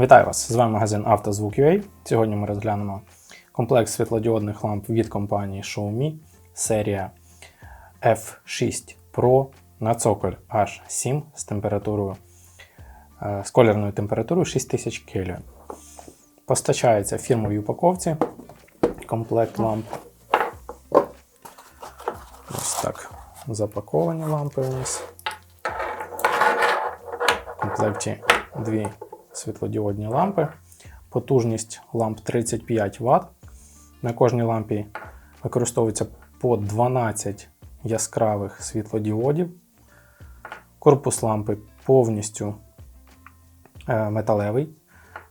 Вітаю вас! З вами магазин «Автозвук.UA». Сьогодні ми розглянемо комплекс світлодіодних ламп від компанії Xiaomi серія F6 Pro на цоколь H7 з температурою е, з колірною температурою 6000 Кельвін. Постачається в фірмовій упаковці комплект ламп. Ось так запаковані лампи у нас. В комплекті дві світлодіодні лампи. Потужність ламп 35 Вт. На кожній лампі використовується по 12 яскравих світлодіодів. Корпус лампи повністю е, металевий.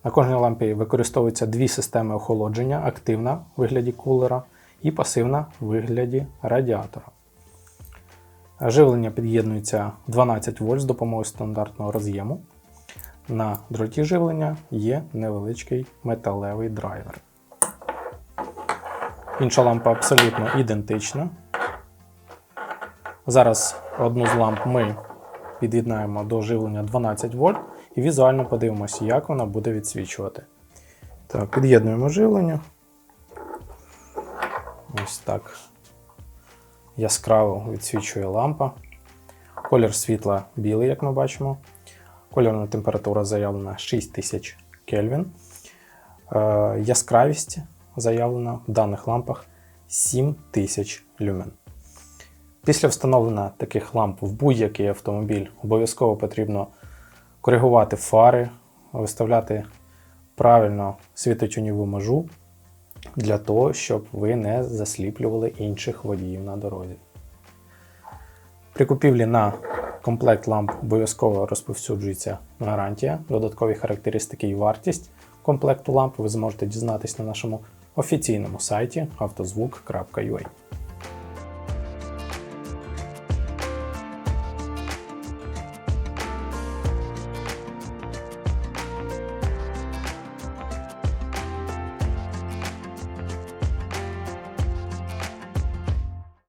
На кожній лампі використовуються дві системи охолодження: активна в вигляді кулера і пасивна в вигляді радіатора. Живлення під'єднується 12 вольт з допомогою стандартного роз'єму. На дроті живлення є невеличкий металевий драйвер. Інша лампа абсолютно ідентична. Зараз одну з ламп ми під'єднаємо до живлення 12 вольт і візуально подивимося, як вона буде відсвічувати. Так, під'єднуємо живлення. Ось так яскраво відсвічує лампа. Колір світла білий, як ми бачимо. Кольорна температура заявлена 6000 Кельвін. Е, яскравість заявлена в даних лампах 7000 люмен. Після встановлення таких ламп в будь-який автомобіль обов'язково потрібно коригувати фари, виставляти правильно світотюньову межу для того, щоб ви не засліплювали інших водіїв на дорозі. При купівлі на комплект ламп обов'язково розповсюджується гарантія, додаткові характеристики і вартість комплекту ламп ви зможете дізнатись на нашому офіційному сайті автозвук.ua.